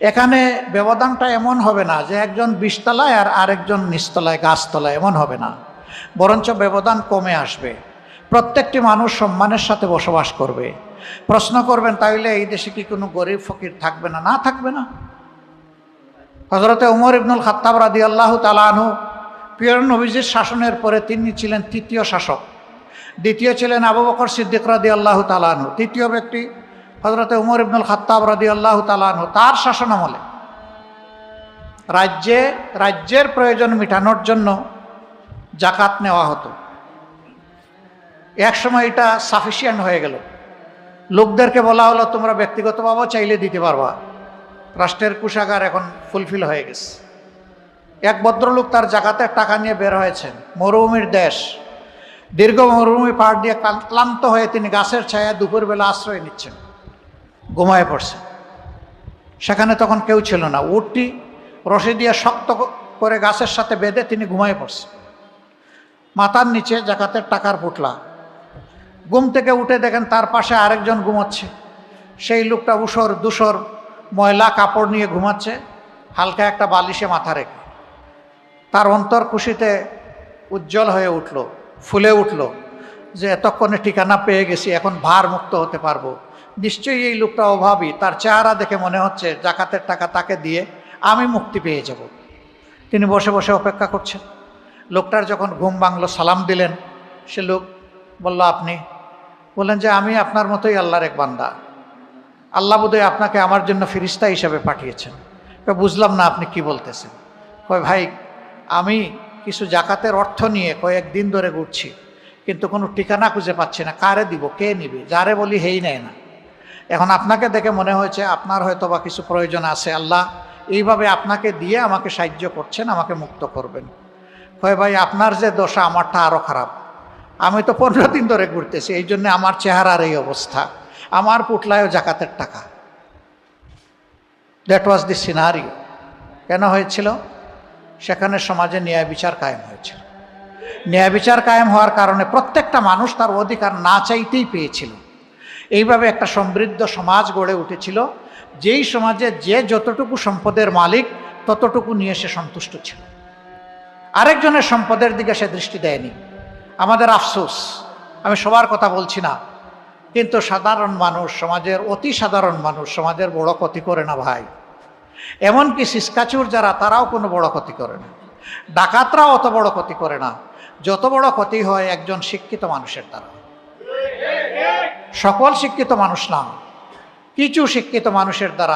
এখানে ব্যবধানটা এমন হবে না যে একজন বিশতলায় আর আরেকজন নিচতলায়, গাছতলায়, এমন হবে না। বরঞ্চ ব্যবধান কমে আসবে। প্রত্যেকটি মানুষ সম্মানের সাথে বসবাস করবে। প্রশ্ন করবেন, তাইলে এই দেশে কি কোনো গরিব ফকির থাকবে না? না থাকবে না। হজরতে উমর ইবনুল খাত্তাব রাদি আল্লাহ তালানহু পিয়র নবীজির শাসনের পরে তিনি ছিলেন তৃতীয় শাসক। দ্বিতীয় ছিলেন আবু বকর সিদ্দিক রাদি আল্লাহ তালানহু তৃতীয় ব্যক্তি হজরতে উমর ইবনুল খাত্তাব রাদি আল্লাহ তালানহু তার শাসন আমলে রাজ্যে, রাজ্যের প্রয়োজন মেটানোর জন্য জাকাত নেওয়া হতো। একসময় এটা সাফিসিয়েন্ট হয়ে গেল। লোকদেরকে বলা হলো, তোমরা ব্যক্তিগতভাবে চাইলে দিতে পারবা। রাষ্ট্রের কুষাগার এখন ফুলফিল হয়ে গেছে। এক ভদ্রলোক তার জাকাতের টাকা নিয়ে বের হয়েছেন। মরুভূমির দেশ। দীর্ঘ মরুভূমি পাহাড় দিয়ে ক্লান্ত হয়ে তিনি গাছের ছায়া দুপুরবেলা আশ্রয় নিচ্ছেন। ঘুমায় পড়ছে। সেখানে তখন কেউ ছিল না। উটটি রশি দিয়ে শক্ত করে গাছের সাথে বেঁধে তিনি ঘুমায় পড়ছে মাথার নিচে জাকাতের টাকার পুটলা ঘুম থেকে উঠে দেখেন তার পাশে আরেকজন ঘুমাচ্ছে। সেই লোকটা উসর দুসর ময়লা কাপড় নিয়ে ঘুমাচ্ছে, হালকা একটা বালিশে মাথা রেখে। তার অন্তর খুশিতে উজ্জ্বল হয়ে উঠল, ফুলে উঠল। যে এতক্ষণে ঠিকানা পেয়ে গেছি, এখন ভার মুক্ত হতে পারব। নিশ্চয়ই এই লোকটা অভাবী, তার চেহারা দেখে মনে হচ্ছে জাকাতের টাকা তাকে দিয়ে আমি মুক্তি পেয়ে যাব। তিনি বসে বসে অপেক্ষা করছেন। লোকটার যখন ঘুম বাংলো সালাম দিলেন। সে লোক বলল, আপনি? বললেন যে, আমি আপনার মতোই আল্লাহর এক বান্দা। আল্লাহ বোধহয় আপনাকে আমার জন্য ফিরিস্তা হিসাবে পাঠিয়েছেন। বুঝলাম না আপনি কি বলতেছেন? কয়, ভাই, আমি কিছু জাকাতের অর্থ নিয়ে কয়েকদিন ধরে ঘুরছি। কিন্তু কোনো ঠিকানা খুঁজে পাচ্ছি না। কারে দিব? কে নিবে? যারে বলি হেই নেয় না। এখন আপনাকে দেখে মনে হয়েছে, আপনার হয়তো বা কিছু প্রয়োজন আছে, আল্লাহ এইভাবে আপনাকে দিয়ে আমাকে সাহায্য করছেন, আমাকে মুক্ত করবেন। কয় ভাই, আপনার যে দশা আমারটা আরও খারাপ। আমি তো পনেরো দিন ধরে ঘুরতেছি, এই জন্য আমার চেহারার এই অবস্থা। আমার পুটলায়ও জাকাতের টাকা। দ্যাট ওয়াজ দি সিনারিও কেন হয়েছিল? সেখানে সমাজে ন্যায় বিচার কায়েম হয়েছিল। ন্যায় বিচার কায়েম হওয়ার কারণে প্রত্যেকটা মানুষ তার অধিকার না চাইতেই পেয়েছিল। এইভাবে একটা সমৃদ্ধ সমাজ গড়ে উঠেছিল, যেই সমাজে যে যতটুকু সম্পদের মালিক, ততটুকু নিয়ে সে সন্তুষ্ট ছিল। আরেকজনের সম্পদের দিকে সে দৃষ্টি দেয়নি। আমাদের আফসোস, আমি সবার কথা বলছি না, কিন্তু সাধারণ মানুষ, সমাজের অতি সাধারণ মানুষ, সমাজের বড় ক্ষতি করে না ভাই। এমনকি সিসকাচুর যারা, তারাও কোনো বড় ক্ষতি করে না। ডাকাতরাও অত বড় ক্ষতি করে না। যত বড় ক্ষতি হয় একজন শিক্ষিত মানুষের দ্বারা। সকল শিক্ষিত মানুষ না, কিছু শিক্ষিত মানুষের দ্বারা